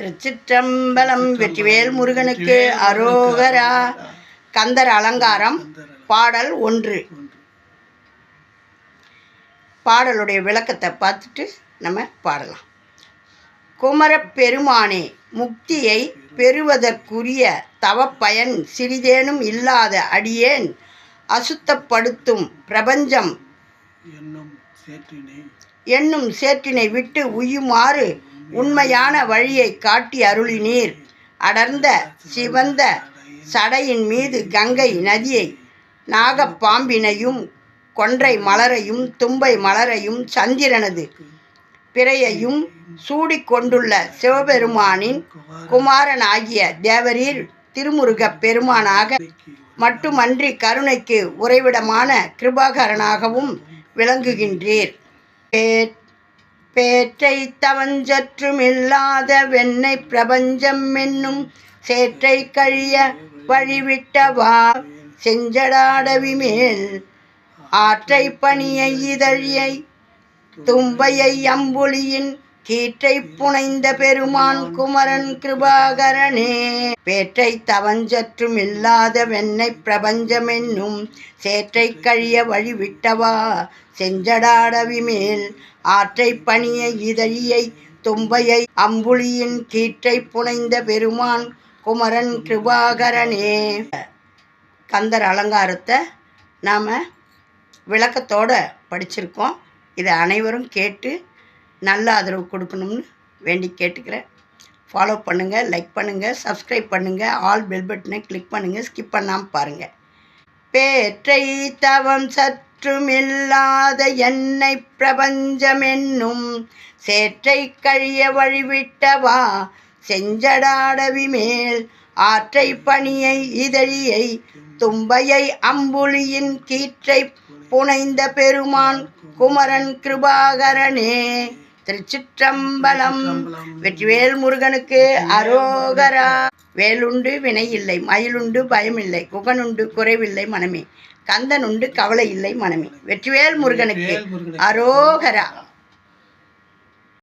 திருச்சிற்றம்பலம் வெற்றிவேல் முருகனுக்கு அரோகரா. கந்தர் அலங்காரம். பாடல் ஒன்று. பாடலுடைய விளக்கத்தை பார்த்துட்டு நம்ம பாடலாம். குமரப் பெருமானே முக்தியை பெறுவதற்குரிய தவப்பயன் சிறிதேனும் இல்லாத அடியேன் அசுத்தப்படுத்தும் பிரபஞ்சம் என்னும் சேற்றினை விட்டு உய்யுமாறு உண்மையான வழியை காட்டி அருளினீர். அடர்ந்த சிவந்த சடையின் மீது கங்கை நதியை நாகப்பாம்பினையும் கொன்றை மலரையும் தும்பை மலரையும் சந்திரனது பிறையையும் சூடிக்கொண்டுள்ள சிவபெருமானின் குமாரனாகிய தேவரீர் திருமுருகப் பெருமானாக மட்டுமன்றி கருணைக்கு உறைவிடமான கிருபாகரனாகவும் விளங்குகின்றீர். பேற்றை தவஞ்சற்றுமில்லாத வெண்ணை பிரபஞ்சம் என்னும் சேற்றை கழிய வழிவிட்டவா செஞ்சடாடவி மேல். ஆற்றை பணியை இதழியை தும்பையை அம்புலியின் கீற்றை புனைந்த பெருமான் குமரன் கிருபாகரனே. பேற்றை தவஞ்சற்றும் இல்லாத வெண்ணை பிரபஞ்சமென்னும் சேற்றை கழிய வழிவிட்டவா? செஞ்சடாடவி மேல் ஆற்றை பணிய இதழியை தும்பையை அம்புலியின் கீற்றை புனைந்த பெருமான் குமரன் கிருபாகரனே. கந்தர் அலங்காரத்தை நாம் விளக்கத்தோட படிச்சிருக்கோம். இதை அனைவரும் கேட்டு நல்ல ஆதரவு கொடுக்கணும்னு வேண்டி கேட்டுக்கிறேன். ஃபாலோ பண்ணுங்கள் லைக் பண்ணுங்கள் சப்ஸ்கிரைப் பண்ணுங்கள் ஆல் பெல் பட்டனை கிளிக் பண்ணுங்கள் ஸ்கிப் பண்ணாமல் பாருங்கள் பேற்றை தவம் சற்றுமில்லாத என்னை பிரபஞ்சம் என்னும் சேற்றை கழிய வழிவிட்டவா? செஞ்சடாடவி மேல் ஆற்றை பணியை இதழியை தும்பையை அம்புலியின் கீற்றை புனைந்த பெருமான் குமரன் கிருபாகரனே. திருச்சிற்றம்பலம். வெற்றிவேல் முருகனுக்கு அரோகரா. வேலுண்டு வினை இல்லை மயிலுண்டு பயமில்லை குகனுண்டு குறைவில்லை மனமே கந்தனுண்டு கவலை இல்லை மனமே வெற்றிவேல் முருகனுக்கு அரோகரா.